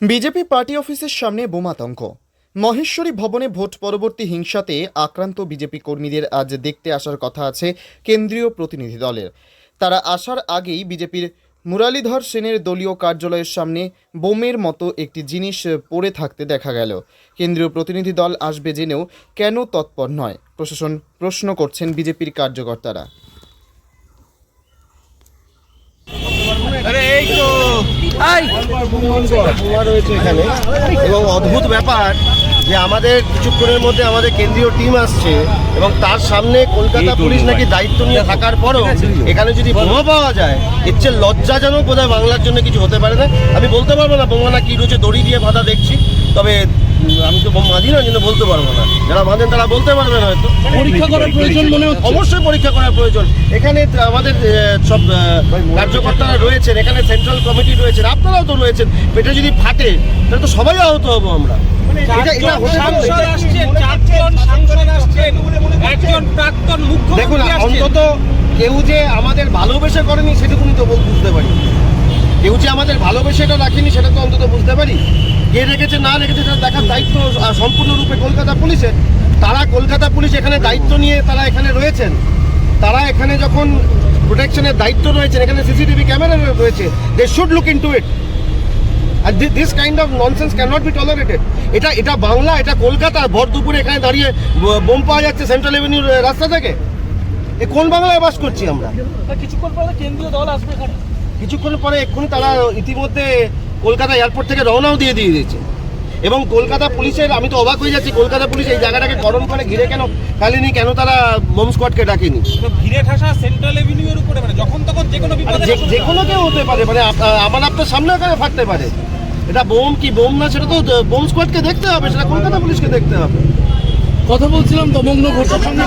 BJP party অফিসের সামনে বোমাতঙ্ক। মহেশ্বরী ভবনে ভোট পরবর্তী হিংসাতে আক্রান্ত বিজেপি কর্মীদের আজ দেখতে আসার কথা আছে কেন্দ্রীয় প্রতিনিধি দলের। তারা আসার আগেই বিজেপির মুরালীধর সেনের দলীয় কার্যালয়ের সামনে বোমের মতো একটি জিনিস পড়ে থাকতে দেখা গেল। কেন্দ্রীয় প্রতিনিধি দল আসবে জেনেও কেন তৎপর নয়, প্রশাসন প্রশ্ন করছেন বিজেপির কার্যকর্তারা। বোমা রয়েছে এখানে। এবং অদ্ভুত ব্যাপার যে আমাদের কিছুক্ষণের মধ্যে আমাদের কেন্দ্রীয় টিম আসছে এবং তার সামনে কলকাতা পুলিশ নাকি দায়িত্ব নিয়ে থাকার পরও এখানে যদি বোমা পাওয়া যায় এর চেয়ে লজ্জাজনক বোধহয় বাংলার জন্য কিছু হতে পারে না। আমি বলতে পারব না বোমা না কি রয়েছে দড়ি দিয়ে ভাতা দেখছি। তবে আমি তো বাঁধি না বলতে পারব না। যারা বাঁধেন তারা বলতে পারবেন হয়তো। পরীক্ষা করার প্রয়োজন মনে হচ্ছে। অবশ্যই পরীক্ষা করার প্রয়োজন। এখানে আমাদের সব কার্যকর্তারা রয়েছেন এখানে সেন্ট্রাল কমিটি রয়েছেন আপনারাও তো রয়েছেন। পেটে যদি ফাটে তাহলে তো সবাই আহত হব আমরা। এটা এটা হতে পারে। না। সাংসদ আসছেন চারজন সাংসদ আসছেন একজন প্রাক্তন দেখুন অন্তত কেউ যে আমাদের ভালোবেসে করেনি সেটুকুনি তো বুঝতে পারি। কেউ যে আমাদের ভালোবেসে এটা রাখেনি সেটা তো অন্তত বুঝতে পারি। না রেখেছে সেটা দেখার দায়িত্ব সম্পূর্ণরূপে কলকাতা পুলিশের তারা কলকাতা পুলিশ এখানে দায়িত্ব নিয়ে তারা এখানে রয়েছেন। তারা এখানে যখন প্রোটেকশনের দায়িত্ব রয়েছেন এখানে সিসিটিভি ক্যামেরা রয়েছে they should look into it R this kind of nonsense can cannot be tolerated এটা এটা বাংলা এটা কলকাতা ভর দুপুরে এখানে দাঁড়িয়ে বোম পাওয়া যাচ্ছে সেন্ট্রাল এভিনিউর রাস্তা থেকে। এ কোন বাংলায় বাস করছি আমরা? কিছুক্ষণ পরে কেন্দ্রীয় দল আসবে এখানে। কিছুক্ষণ পরে এক্ষুনি তারা ইতিমধ্যে কলকাতা এয়ারপোর্ট থেকে রওনাও দিয়ে দিয়ে দিয়েছে। এবং কলকাতা পুলিশের আমি তো অবাক হয়ে যাচ্ছি কলকাতা পুলিশ এই জায়গাটাকে গরম করে ঘিরে কেন ফেলেনি? কেন তারা বোম স্কোয়াডকে ডাকেনি? তো ভিড়ে ঠাসা সেন্ট্রাল এভিনিউর উপরে মানে যখন তখন যে কোনো যে- কোনো কেউ হতে পারে মানে আমার আপনার সামনে এখানে ফাটতে পারে। এটা বোম কি বোম না সেটা তো বোম স্কোয়াডকে দেখতে হবে সেটা কলকাতা পুলিশকে দেখতে হবে। কথা বলছিলাম দমগ্ন ঘোষের সঙ্গে